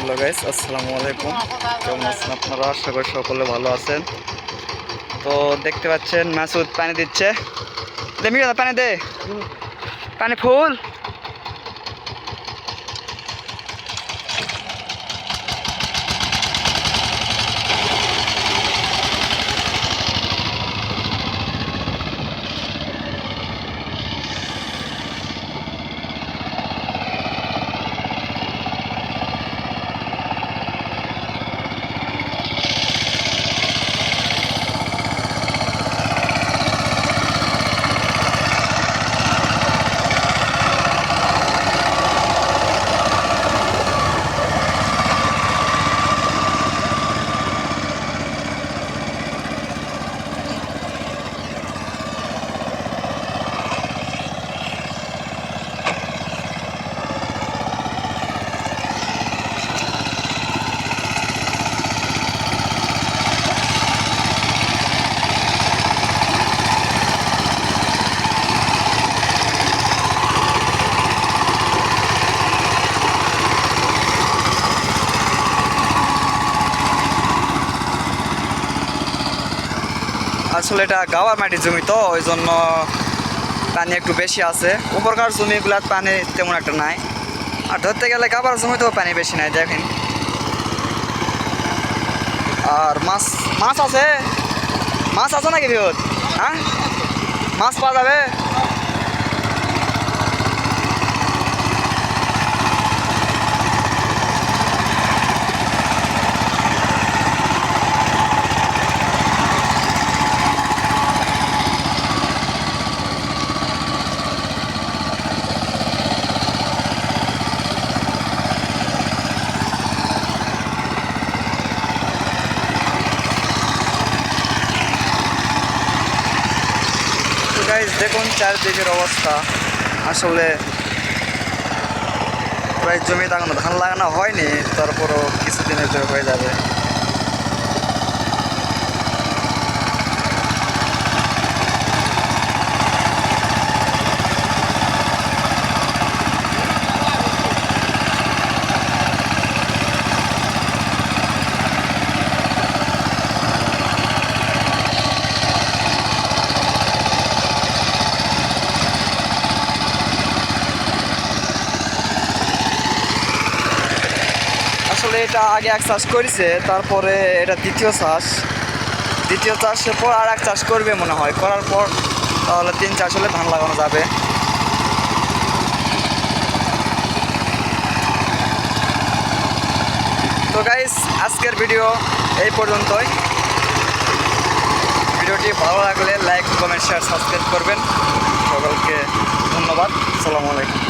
Hello guys, আসসালামু আলাইকুম। কেমন আছেন আপনারা? আশা করি সকলে ভালো আছেন। তো দেখতে পাচ্ছেন, মাসুদ পানি দিচ্ছে। দে মিয়া, পানি দে। পানি ফুল। আসলে এটা গাওয়ার মাটির জমি তো ওই জন্য পানি একটু বেশি আছে। উপরকার জমিগুলার পানি তেমন একটা নাই। আর ধরতে গেলে গাবার জমিতেও পানি বেশি নাই, দেখেন। আর মাছ মাছ আছে? মাছ আছে নাকি বিহত হ্যাঁ? মাছ পাওয়া যাবে? গাইজ দেখুন চারদিকের অবস্থা। আসলে প্রায় জমি এখনও ধান লাগানো হয়নি, তারপরও কিছুদিনের জন্য হয়ে যাবে। আসলে এটা আগে এক চাষ করেছে, তারপরে এটা দ্বিতীয় চাষ। দ্বিতীয় চাষের পর আর এক চাষ করবে মনে হয়। করার পর তাহলে তিন চাষ হলে ধান লাগানো যাবে। তো গাইস আজকের ভিডিও এই পর্যন্তই। ভিডিওটি ভালো লাগলে লাইক কমেন্ট শেয়ার সাবস্ক্রাইব করবেন। সকলকে ধন্যবাদ। আসসালামু আলাইকুম।